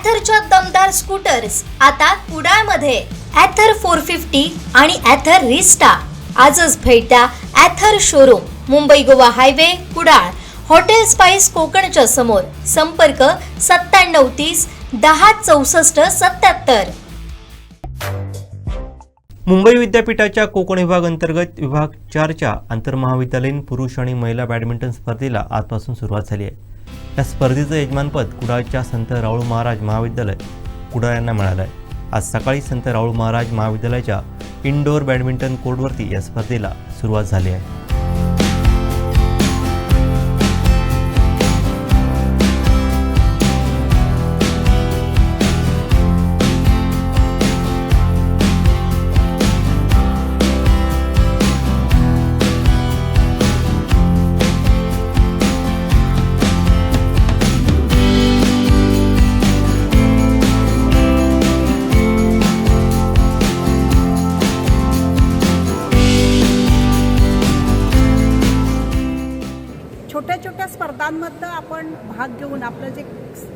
ॲथरच्या दमदार स्कूटर्स आता कुडाळमध्ये. ॲथर फोर फिफ्टी आणि ॲथर रिस्टा आजच भेट द्या Ather showroom Mumbai Goa highway Kudal. Hotel spice कोकणच्या समोर. संपर्क सत्त्याण्णव तीस दहा चौसष्ट सत्याहत्तर मुंबई विद्यापीठाच्या कोकण विभाग अंतर्गत विभाग चारच्या आंतरमहाविद्यालयीन पुरुष आणि महिला बॅडमिंटन स्पर्धेला आजपासून सुरुवात झाली आहे. या स्पर्धेचं यजमानपद कुडाळच्या संत राऊळ महाराज महाविद्यालय कुडाळ यांना मिळालं आहे. आज सकाळी संत राऊळ महाराज महाविद्यालयाच्या इनडोअर बॅडमिंटन कोर्टवरती या स्पर्धेला सुरुवात झाली आहे. स्पर्धांमधनं आपण भाग घेऊन आपलं जे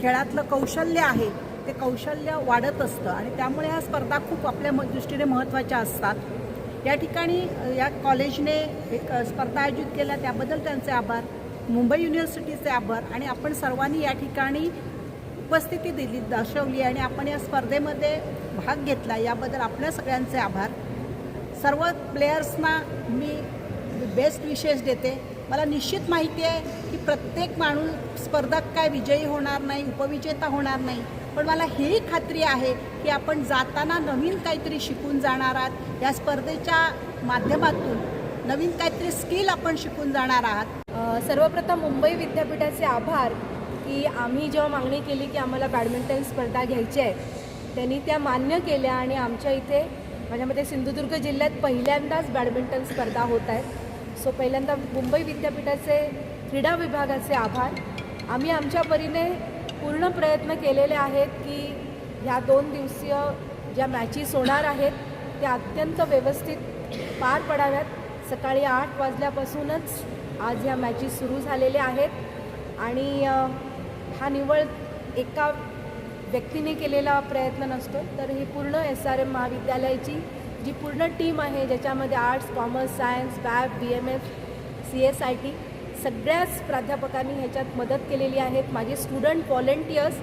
खेळातलं कौशल्य आहे ते कौशल्य वाढत असतं आणि त्यामुळे ह्या स्पर्धा खूप आपल्या दृष्टीने महत्त्वाच्या असतात. या ठिकाणी या कॉलेजने एक स्पर्धा आयोजित केल्या त्याबद्दल त्यांचे आभार. मुंबई युनिव्हर्सिटीचे आभार आणि आपण सर्वांनी या ठिकाणी उपस्थिती दिली दर्शवली आणि आपण या स्पर्धेमध्ये भाग घेतला याबद्दल आपल्या सगळ्यांचे आभार. सर्व प्लेयर्सना मी बेस्ट विशेष देते. मला निश्चित माहिती आहे की प्रत्येक माणूस स्पर्धक काय विजयी होणार नाही उपविजेता होणार नाही. पण मला हेही खात्री आहे की आपण जाताना नवीन काहीतरी शिकून जाणार आहात. या स्पर्धेच्या माध्यमातून नवीन काहीतरी स्किल आपण शिकून जाणार आहात. सर्वप्रथम मुंबई विद्यापीठाचे आभार की आम्ही जेव्हा मागणी केली की आम्हाला बॅडमिंटन स्पर्धा घ्यायची आहे त्यांनी त्या मान्य केल्या आणि आमच्या इथे माझ्या मते सिंधुदुर्ग जिल्ह्यात पहिल्यांदाच बॅडमिंटन स्पर्धा होत आहेत सो पहिल्यांदा मुंबई विद्यापीठाचे क्रीडा विभागाचे आभार. आम्ही आमच्या परीने पूर्ण प्रयत्न केलेले आहेत की ह्या दोन दिवसीय ज्या मॅचेस होणार आहेत त्या अत्यंत व्यवस्थित पार पडाव्यात. सकाळी आठ वाजल्यापासूनच आज ह्या मॅचेस सुरू झालेल्या आहेत आणि हा निवळ एका व्यक्तीने केलेला प्रयत्न नसतो. तर ही पूर्ण एस आर एम महाविद्यालयाची जी पूर्ण टीम आहे ज्याच्यामध्ये arts commerce science web B M F C S I T सगळ्याच प्राध्यापकांनी ह्याच्यात मदत केलेली आहेत. माझे स्टुडंट व्हॉलेंटियर्स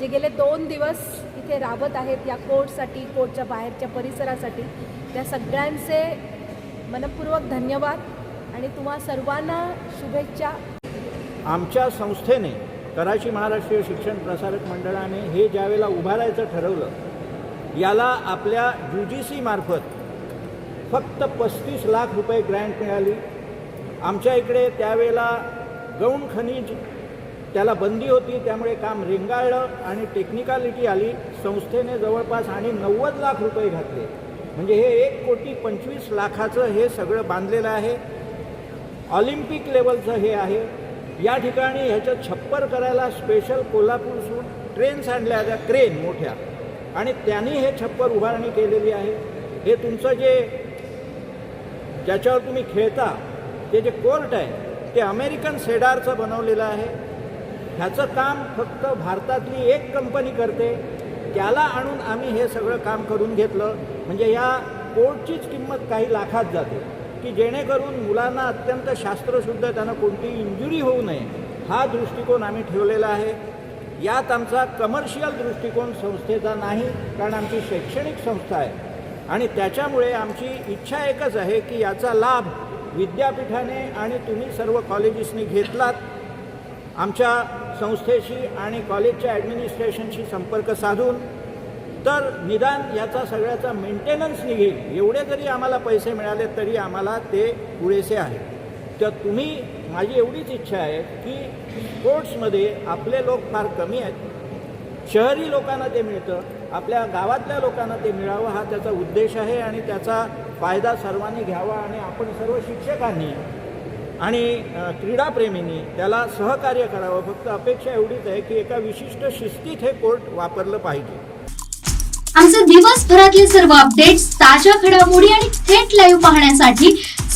जे गेले दोन दिवस इथे राबत आहेत या कोर्टसाठी कोर्टच्या बाहेरच्या परिसरासाठी त्या सगळ्यांचे मनपूर्वक धन्यवाद आणि तुम्हा सर्वांना शुभेच्छा. आमच्या संस्थेने कराची महाराष्ट्रीय शिक्षण प्रसारक मंडळाने हे ज्यावेळेला उभारायचं ठरवलं याला आपल्या यू जी सीमार्फत फक्त पस्तीस लाख रुपये ग्रँट मिळाली. आमच्या इकडे त्यावेळेला गौण खनिज त्याला बंदी होती त्यामुळे काम रेंगाळलं आणि टेक्निकॅलिटी आली. संस्थेने जवळपास आणि नव्वद लाख रुपये घातले. म्हणजे हे एक कोटी पंचवीस लाखाचं हे सगळं बांधलेलं आहे. ऑलिम्पिक लेवलचं हे आहे. या ठिकाणी ह्याच्यात छप्पर करायला स्पेशल कोल्हापूरसून ट्रेन्स आणल्या त्या क्रेन मोठ्या. आणि त्यांनी हे छप्पर उभारणी केलेली आहे. हे तुमचं जे ज्याच्यावर तुम्ही खेळता ते जे कोर्ट आहे ते अमेरिकन सेडारचं बनवलेलं आहे. ह्याचं काम फक्त भारतातली एक कंपनी करते. त्याला आणून आम्ही हे सगळं काम करून घेतलं. म्हणजे या कोर्टचीच किंमत काही लाखात जाते. की जेणेकरून मुलांना अत्यंत शास्त्रशुद्ध त्यांना कोणतीही इंजुरी होऊ नये हा दृष्टिकोन आम्ही ठेवलेला आहे. यात आमचा कमर्शियल दृष्टिकोन संस्थेचा नाही कारण आमची शैक्षणिक संस्था आहे. आणि त्याच्यामुळे आमची इच्छा एकच आहे की याचा लाभ विद्यापीठाने आणि तुम्ही सर्व कॉलेजेसनी घेतलात. आमच्या संस्थेशी आणि कॉलेजच्या ॲडमिनिस्ट्रेशनशी संपर्क साधून तर निदान याचा सगळ्याचा मेंटेनन्स निघेल एवढे जरी आम्हाला पैसे मिळाले तरी आम्हाला ते पुरेसे आहे. तर तुम्ही माझी एवढीच इच्छा आहे की स्पोर्ट्समध्ये आपले लोक फार कमी आहेत. शहरी लोकांना ते मिळतं आपल्या गावातल्या लोकांना ते मिळावं हा त्याचा उद्देश आहे आणि त्याचा फायदा सर्वांनी घ्यावा आणि आपण सर्व शिक्षकांनी आणि क्रीडाप्रेमींनी त्याला सहकार्य करावं. फक्त अपेक्षा एवढीच आहे की एका विशिष्ट शिस्तीत हे कोर्ट वापरलं पाहिजे. आमचे दिवसभरातील सर्व अपडेट्स ताज्या घडामोडी आणि थेट लाईव्ह पाहण्यासाठी